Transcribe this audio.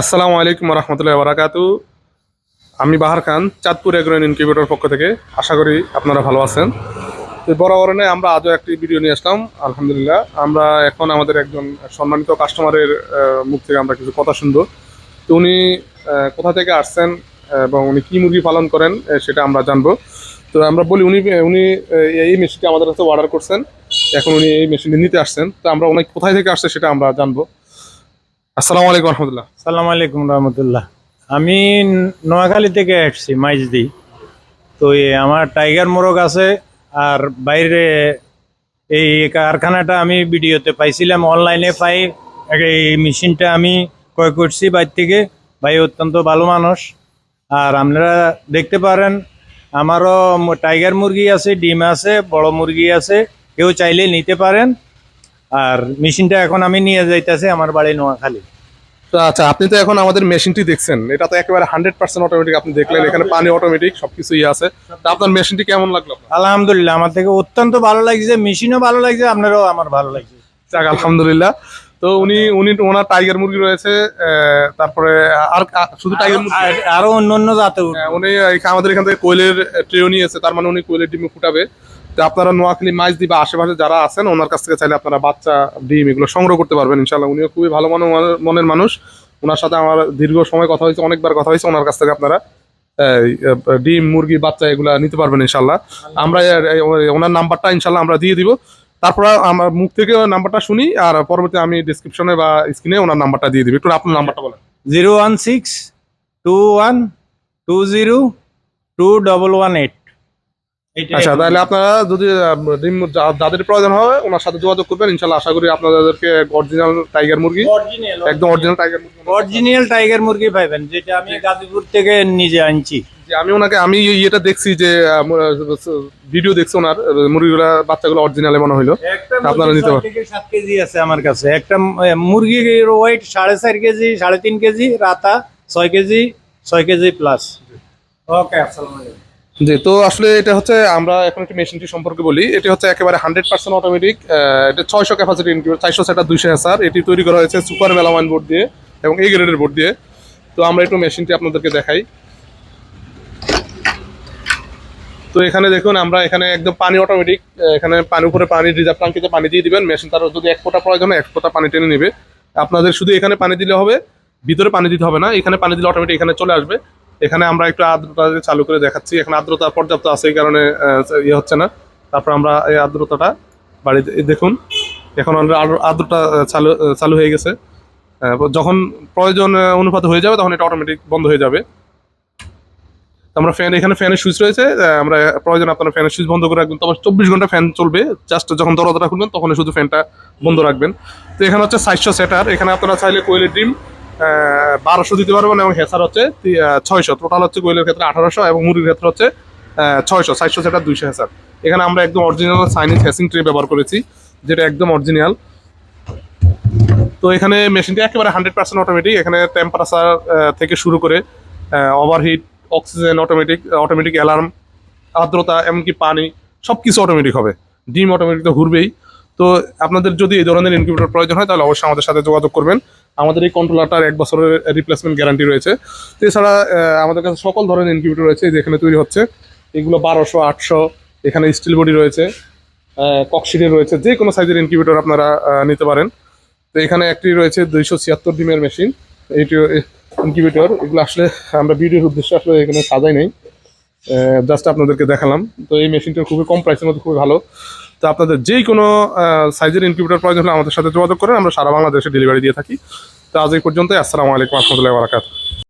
আসসালামু আলাইকুম রহমতুল্লাহ বারাকাতু আমি বাহার খান, চাঁদপুর এগ্রোন ইনকিউবেটর পক্ষ থেকে। আশা করি আপনারা ভালো আছেন। তো বরাবরণে আমরা আজও একটি ভিডিও নিয়ে আসলাম, আলহামদুলিল্লাহ। আমরা এখন আমাদের একজন সম্মানিত কাস্টমারের মুখ থেকে আমরা কিছু কথা শুনব। তো উনি কোথা থেকে আসছেন এবং উনি কী মুরগি পালন করেন সেটা আমরা জানব। তো আমরা বলি উনি উনি এই মেশিনটি আমাদের কাছে অর্ডার করছেন। এখন উনি এই মেশিনটি নিতে আসছেন। তো আমরা উনি কোথায় থেকে আসছে সেটা আমরা জানব। আসসালামু আলাইকুম রহমতুল্লাহ। আলাইকুম রহমতুল্লাহ। আমি নোয়াখালী থেকে আসছি, মাইজদি। তো আমার টাইগার মোরগ আছে, আর বাইরে এই কারখানাটা আমি ভিডিওতে পাইছিলাম, অনলাইনে পাই, এই মেশিনটা আমি ক্রয় করছি বাইর থেকে। ভাই অত্যন্ত ভালো মানুষ। আর আপনারা দেখতে পারেন, আমারও টাইগার মুরগি আছে, ডিম আছে, বড় মুরগি আছে, কেউ চাইলে নিতে পারেন। আর মেশিনটা এখন আমি নিয়ে যাইতেছি আমার বাড়ি নোয়াখালী। তো আচ্ছা আপনি তো এখন আমাদের মেশিনটি দেখছেন। এটা তো একেবারে হান্ড্রেড পার্সেন্ট অটোমেটিক আপনি দেখলেন এখানে পানি অটোমেটিক সবকিছুই আছে। তো আপনার মেশিনটি কেমন লাগল? আলহামদুলিল্লাহ আমার থেকে অত্যন্ত ভালো লাগছে মেশিনও ভালো লাগছে আপনারও আমার ভালো লাগছে। যাক আলহামদুলিল্লাহ। তো উনি উনি ওনার টাইগার মুরগি রয়েছে তারপরে আর আর শুধু টাইগার মুরগি? আরও অন্য অন্য জাতের উনি আমাদের এখান থেকে কোয়েলের ট্রেও নিয়েছে তার মানে উনি কোয়েলের ডিমে ফুটাবে। তো আপনারা নোয়াখালী মাছ দিবা আশেপাশে যারা আছেন, ওনার কাছ থেকে চাইলে আপনারা বাচ্চা, ডিম এগুলো সংগ্রহ করতে পারবেন ইনশাল্লাহ উনিও খুবই ভালো মনে মনের মানুষ। ওনার সাথে আমার দীর্ঘ সময় কথা হয়েছে, অনেকবার কথা হয়েছে, ওনার কাছ থেকে আপনারা ডিম, মুরগি, বাচ্চা এগুলা নিতে পারবেন ইনশাল্লাহ আমরা ওনার নাম্বারটা ইনশাল্লাহ আমরা দিয়ে দিব। তারপর আমার মুখ থেকে নাম্বারটা শুনি, আর পরবর্তী আমি ডিসক্রিপশনে বা স্ক্রিনে ওনার নাম্বারটা দিয়ে দিবি। একটু আপনার নাম্বারটা বলেন। Zero one six two one two zero two double one eight. আচ্ছা তাহলে আপনারা যদি ডিম যাদের প্রয়োজন হবে ওনার সাথে যোগাযোগ করবেন। ইনশাল্লাহ আশা করি আপনাদেরকে অরিজিনাল টাইগার মুরগি একদম অরিজিনাল টাইগার মুরগি অরিজিনাল টাইগার মুরগি পাইবেন যেটা আমি গাজীপুর থেকে নিজে আনছি। আমি ওনাকে আমি ইয়েটা দেখছি যে ভিডিও দেখছি ওনার মুরগিগুলা বাচ্চাগুলো অরিজিনালে মনে হইল। আপনারা নিতে পারেন। সাত কেজি আছে আমার কাছে। একটা মুরগির ওয়েট সাড়ে চার কেজি সাড়ে তিন কেজি রাতা ছয় কেজি ছয় কেজি প্লাস ওকে আসসালামু আলাইকুম। জি, তো আসলে এটা হচ্ছে আমরা এখন একটি মেশিনটি সম্পর্কে বলি। এটি হচ্ছে একেবারে হান্ড্রেড পার্সেন্ট অটোমেটিক এটা ছয়শো ক্যাপাসিটি ইনকিউবেটর চারশো সেটা দুইশো এসার এটি তৈরি করা হয়েছে সুপার মেলামাইন বোর্ড দিয়ে এবং এই গ্রেডের বোর্ড দিয়ে। তো আমরা একটু মেশিনটি আপনাদেরকে দেখাই। তো এখানে দেখুন, আমরা এখানে একদম পানি অটোমেটিক এখানে পানি উপরে পানি রিজার্ভ ট্যাঙ্কিতে পানি দিয়ে দিবেন। মেশিন তার যদি এক ফোঁটা প্রয়োজন হয়, এক ফোঁটা পানি টেনে নেবে। আপনাদের শুধু এখানে পানি দিলে হবে, ভিতরে পানি দিতে হবে না, এখানে পানি দিলে অটোমেটিক এখানে চলে আসবে। এখানে আমরা একটু আর্দ্রতা চালু করে দেখাচ্ছি। এখানে আর্দ্রতা পর্যাপ্ত আছে এই কারণে ইয়ে হচ্ছে না। তারপর আমরা এই আর্দ্রতাটা বাড়ি দেখুন, এখন আমরা আর্দ্র- আর্দ্রতা চালু চালু হয়ে গেছে। যখন প্রয়োজন অনুপাত হয়ে যাবে, তখন এটা অটোমেটিক বন্ধ হয়ে যাবে। আমরা ফ্যান এখানে ফ্যানের সুইচ রয়েছে। আমরা প্রয়োজন আপনারা ফ্যানের সুইচ বন্ধ করে রাখবেন। তবে চব্বিশ ঘণ্টা ফ্যান চলবে। জাস্ট যখন দরজাটা খুলবেন তখন শুধু ফ্যানটা বন্ধ রাখবেন। তো এখানে হচ্ছে সাতশো সেটার এখানে আপনারা চাইলে কোয়েলের ডিম বারোশো দিতে পারবেন এবং হেসার হচ্ছে ছয়শো। টোটাল হচ্ছে কোয়েলের ক্ষেত্রে আঠারোশো এবং মুরগির ক্ষেত্রে হচ্ছে ছয়শো। সাতশো সেটার দুইশো হেসার। এখানে আমরা একদম অরিজিনাল চাইনিজ হ্যাসিং ট্রে ব্যবহার করেছি, যেটা একদম অরিজিনাল তো এখানে মেশিনটি একেবারে হান্ড্রেড পার্সেন্ট অটোমেটিক এখানে টেম্পারেচার থেকে শুরু করে overheat oxygen automatic automatic alarm আর্দ্রতা, এমনকি পানি সব কিছু অটোমেটিক হবে। ডিম অটোমেটিক তো ঘুরবেই। তো আপনাদের যদি এই ধরনের ইনকিউবেটর প্রয়োজন হয়, তাহলে অবশ্যই আমাদের সাথে যোগাযোগ করবেন। আমাদের এই কন্ট্রোলারটার এক বছরের রিপ্লেসমেন্ট গ্যারান্টি রয়েছে। তো এছাড়া আমাদের কাছে সকল ধরনের ইনকিউবেটর রয়েছে যেখানে তৈরি হচ্ছে। এগুলো বারোশো, আটশো, এখানে স্টিল বডি রয়েছে ককশিটে রয়েছে। যে কোনো সাইজের ইনকিউবেটর আপনারা নিতে পারেন। তো এখানে একটি রয়েছে দুইশো ছিয়াত্তর ডিমের মেশিন এইটি ইনকিউবেটর এগুলো আসলে আমরা ভিডিওর উদ্দেশ্যে আসলে এখানে সাজাই নাই। জাস্ট আপনাদেরকে দেখালাম। তো এই মেশিনটা খুবই কম প্রাইসের মধ্যে খুবই ভালো। তো আপনাদের যেই কোনো সাইজের ইনকিউবেটার প্রয়োজন হলে আমাদের সাথে যোগাযোগ করেন, আমরা সারা বাংলাদেশে ডেলিভারি দিয়ে থাকি। তো আজ এই পর্যন্তই, আসসালামু আলাইকুম, রহমতুল্লাহ বারাকাত